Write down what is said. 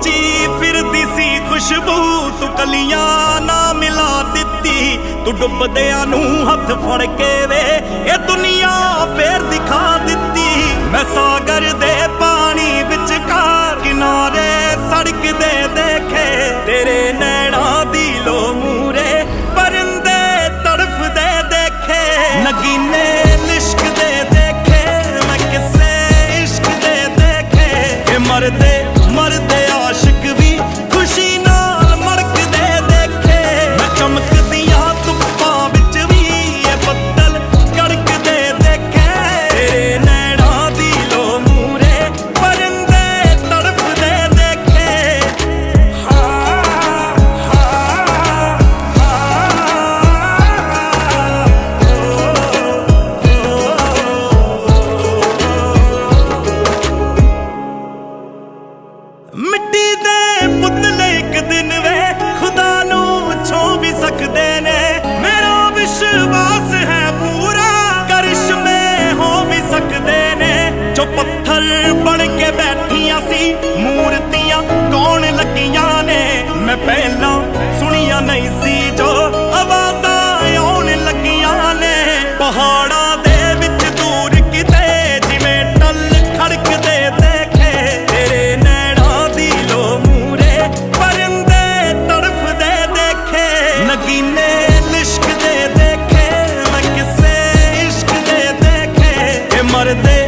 ਮੱਚੀ ਫਿਰਦੀ ਸੀ ਖੁਸ਼ਬੂ ਤੂੰ ਕਲੀਆਂ ਨਾ ਮਿਲਾ ਦਿੱਤੀ। ਤੂੰ ਡੁੱਬਦਿਆਂ ਨੂੰ ਹੱਥ ਫੜ ਕੇ ਵੇ, ਇਹ ਦੁਨੀਆ ਫੇਰ ਦਿਖਾ ਦਿੱਤੀ। ਮੈਂ ਸਾਗਰ ਦੇ ਪਾਣੀ ਵਿਚਕਾਰ ਕਿਨਾਰੇ ਸੜਕ ਦੇ ਦੇਖੇ। ਤੇਰੇ ਨੈਣਾ ਦੀ ਲੋ ਮੂਰੇ ਪਰਿੰਦੇ ਤੜਫਦੇ ਦੇਖੇ। ਨਗੀਨੇ ਲਿਸ਼ਕਦੇ ਦੇਖੇ, ਮੈਂ ਕਿਸੇ ਇਸ਼ਕ ਦੇ ਦੇਖੇ। ਕਿ ਮਰਦੇ ਮਰਦੇ ਮੂਰਤੀਆਂ ਕੌਣ ਲੱਗੀਆਂ ਨੇ? ਮੈਂ ਪਹਿਲਾਂ ਸੁਣੀਆਂ ਨਹੀਂ ਸੀ ਜੋ ਆਵਾਜ਼ਾਂ ਆਉਣ ਲੱਗੀਆਂ ਨੇ। ਪਹਾੜਾਂ ਦੇ ਵਿੱਚ ਦੂਰ ਕਿਤੇ, ਜਿਵੇਂ ਟੱਲ ਖੜਕਦੇ ਦੇਖੇ। ਤੇਰੇ ਨੈਣਾ ਦੀ ਲੋ ਮੂਰੇ ਪਰਿੰਦੇ ਤੜਫਦੇ ਦੇਖੇ। ਨਗੀਨੇ ਲਿਸ਼ਕਦੇ ਦੇਖੇ, ਮੈਂ ਕਿਸੇ ਇਸ਼ਕ ਦੇ ਦੇਖੇ। ਕਿ ਮਰਦੇ